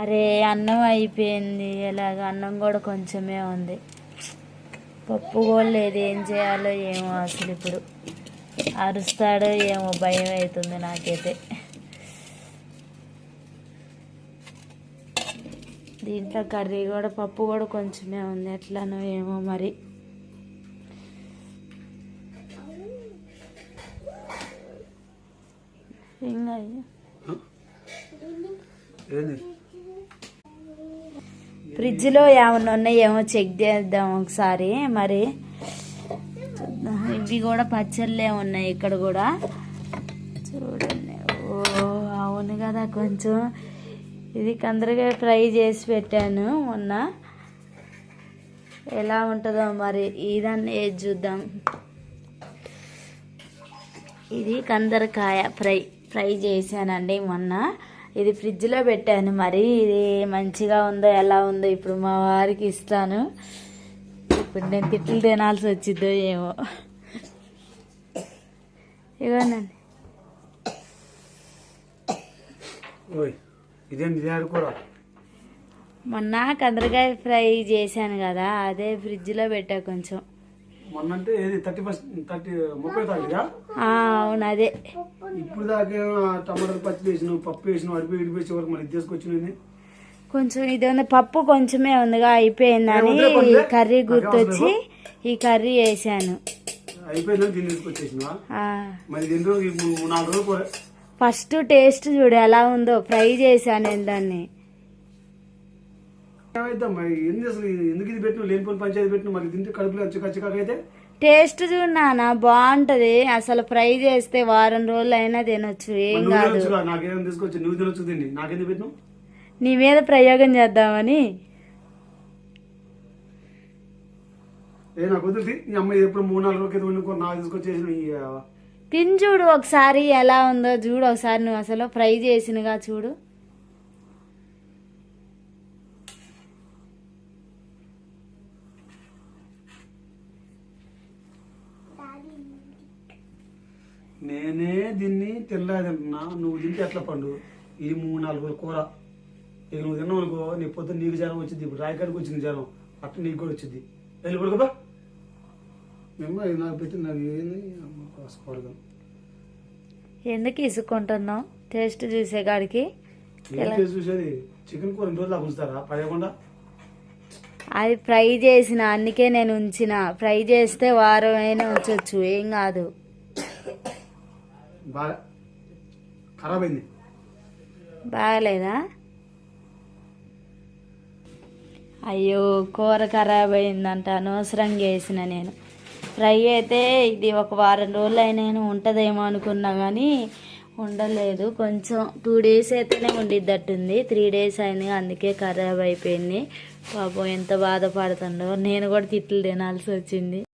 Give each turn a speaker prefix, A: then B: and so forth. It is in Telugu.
A: అరే అన్నం అయిపోయింది. ఎలాగ? అన్నం కూడా కొంచెమే ఉంది. పప్పు కూడా లేదు. ఏం చేయాలో ఏమో అసలు ఇప్పుడు. అరుస్తాడో ఏమో భయం అవుతుంది నాకైతే. దీంట్లో కర్రీ కూడా పప్పు కూడా కొంచెమే ఉంది. ఎట్లానో ఏమో మరి. ఇంకా
B: ఏంది?
A: ఫ్రిడ్జ్లో ఏమైనా ఉన్నాయేమో చెక్ చేద్దాం ఒకసారి. మరి ఇవి కూడా పచ్చళ్ళే ఉన్నాయి ఇక్కడ కూడా. చూడండి. ఓ అవును కదా కొంచెం. ఇది కందరగా ఫ్రై చేసి పెట్టాను మొన్న. ఎలా ఉంటుందో మరి ఇదాన్ని ఏది చూద్దాం. ఇది కందరకాయ ఫ్రై ఫ్రై చేశానండి మొన్న. ఇది ఫ్రిడ్జ్లో పెట్టాను. మరి ఇది మంచిగా ఉందో ఎలా ఉందో ఇప్పుడు మా వారికి ఇస్తాను. ఇప్పుడు నేను తిట్లు తినాల్సి వచ్చిద్దో ఏమో. ఇవ్వనండి మొన్న కందరకాయ ఫ్రై చేశాను కదా అదే ఫ్రిడ్జ్లో పెట్టా కొంచెం.
B: మొన్న అంటే ఏది థర్టీ ఫస్ట్ థర్టీ ముప్పై తారీఖుగా
A: అవును అదే.
B: ఇప్పుడు దాకా టమాటాలు పచ్చి వేసిన పప్పు వేసిన అడిపి ఇడిపేసే వరకు మరి తీసుకొచ్చినది
A: కొంచెం ఇది ఉంది పప్పు కొంచెమే ఉందిగా అయిపోయిందని
B: వదిలే.
A: కర్రీ గుర్తొచ్చి ఈ కర్రీ వేసాను.
B: అయిపోయిందని దీన్ని తీసుకొచ్చేసిన. మరి ఈ నాలుగు రోజులు
A: ఫస్ట్ టేస్ట్ చూడు ఎలా ఉందో. ఫ్రై చేశాను నేను దాన్ని.
B: ఏమైద్దాం మరి ఎందుకు అసలు ఎందుకు ఇది పెట్టిన లేనిపోయిన పంచాయతీ పెట్టిన మరి తింటే కడుపులో చిక్క చిక్కగా అయితే
A: టేస్ట్ చూడు నాన్న బాగుంటది. అసలు ఫ్రై చేస్తే వారం రోజులు అయినా తినొచ్చు. ఏం కాదు.
B: తినొచ్చుగా? నాకేం తీసుకొచ్చి నువ్వు తినొచ్చు తిండి నాకెందుకు పెట్టినావు?
A: నీ మీద ప్రయోగం చేద్దామని.
B: ఏ నాకు వదిలి నీ అమ్మాయి ఎప్పుడు మూడు నాలుగు రోజులు వండుకో. నాకు తీసుకొచ్చేసిన ఈ ఆ,
A: తిని చూడు ఒకసారి ఎలా ఉందో. చూడు ఒకసారి నువ్వు అసలు ఫ్రై చేసినగా చూడు.
B: నేనే దీన్ని తినలేదంటున్నా నువ్వు తింటే ఎట్లా పండు? ఈ మూడు నాలుగు రోజుల కూర. ఇక నువ్వు తిన్నావు అనుకో నీ పొద్దున్న నీకు జ్వరం వచ్చింది ఇప్పుడు రాయకాడికి వచ్చింది జ్వరం. అట్లా నీకు కూడా వచ్చింది. వెళ్ళి పడుకోబా మేము నాకు పెట్టి నాకు ఏంది? కోసుకోవడం
A: ఎందుకు ఇసుక్కుంటున్నావు? టేస్ట్ చూసే కాడికి
B: ఏంటి చూసేది? చికెన్ కూర రెండు రోజులు దాకా ఉంచుతారా? పడకుండా
A: అది ఫ్రై చేసిన అందుకే నేను ఉంచిన. ఫ్రై చేస్తే వారం అయినా ఉంచొచ్చు ఏం కాదు. బాగలేదా? అయ్యో కూర ఖరాబ్ అయిందంట అనవసరంగా వేసిన నేను. ఫ్రై అయితే ఇది ఒక వారం రోజులు అయినా ఉంటుందేమో అనుకున్నా కానీ ఉండలేదు. కొంచెం టూ డేస్ అయితేనే ఉండిద్దట్టుంది. త్రీ డేస్ అయింది అందుకే ఖరాబ్ అయిపోయింది. పాపం ఎంత బాధపడుతుండో నేను కూడా తిట్లు తినాల్సి వచ్చింది.